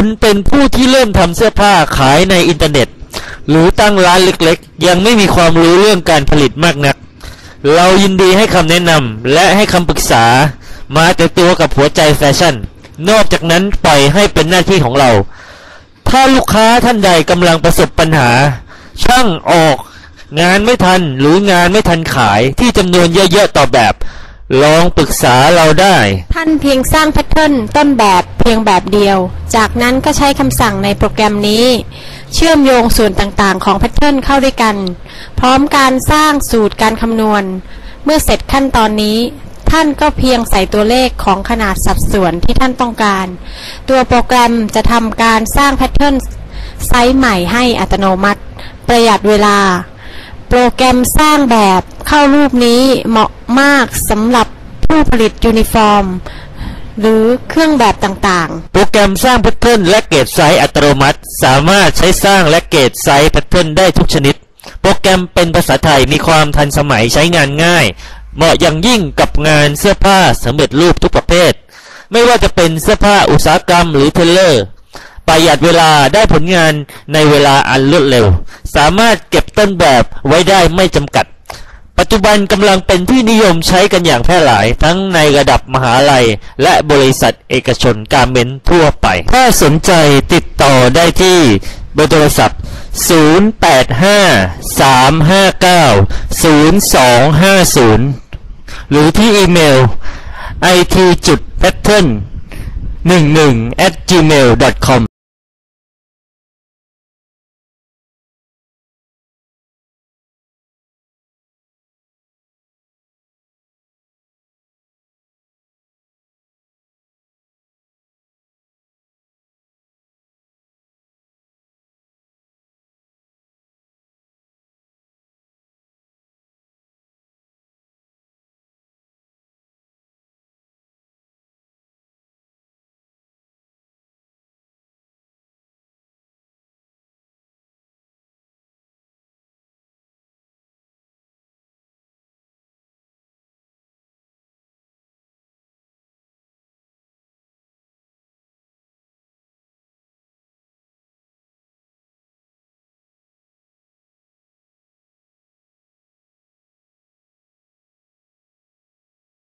คุณเป็นผู้ที่เริ่มทำเสื้อผ้าขายในอินเทอร์เน็ต หรือตั้งร้านเล็กๆ ยังไม่มีความรู้เรื่องการผลิตมากนัก เรายินดีให้คำแนะนำและให้คำปรึกษามาแต่ตัวกับหัวใจแฟชั่น นอกจากนั้นปล่อยให้เป็นหน้าที่ของเรา ถ้าลูกค้าท่านใดกำลังประสบปัญหา ช่างออก งานไม่ทันหรืองานไม่ทันขายที่จำนวนเยอะๆต่อแบบ ลองปรึกษาเราได้ ท่านเพียงสร้างแพทเทิร์นต้นแบบเพียงแบบเดียว จากนั้นก็ใช้คำสั่งในโปรแกรมนี้ เชื่อมโยงส่วนต่างๆ ของแพทเทิร์นเข้าด้วยกัน พร้อมการสร้างสูตรการคำนวณ เมื่อเสร็จขั้นตอนนี้ ท่านก็เพียงใส่ตัวเลขของขนาดสัดส่วนที่ท่านต้องการ ตัวโปรแกรมจะทำการสร้างแพทเทิร์นไซส์ใหม่ให้อัตโนมัติ ประหยัดเวลา โปรแกรมสร้างแบบ เข้ารูปนี้เหมาะมากสำหรับผู้ผลิตยูนิฟอร์ม หรือเครื่องแบบต่างๆ โปรแกรมสร้างแพทเทิร์นและเกรดไซส์อัตโนมัติ สามารถใช้สร้างและเกรดไซส์แพทเทิร์นได้ทุกชนิด โปรแกรมเป็นภาษาไทยมีความทันสมัยใช้งานง่าย เหมาะอย่างยิ่งกับงานเสื้อผ้าสำเร็จรูปทุกประเภท ไม่ว่าจะเป็นเสื้อผ้าอุตสาหกรรมหรือเทเลอร์ประหยัดเวลาได้ผลงานในเวลาอันรวดเร็ว สามารถเก็บต้นแบบไว้ได้ไม่จำกัด ปัจจุบันกำลังเป็นที่นิยมใช้กันอย่างแพร่หลาย ทั้งในระดับมหาลัย และบริษัทเอกชนการเมนทั่วไป ถ้าสนใจติดต่อได้ที่เบอร์โทรศัพท์ 085-359-0250 หรือที่อีเมล it pattern 11 at gmail com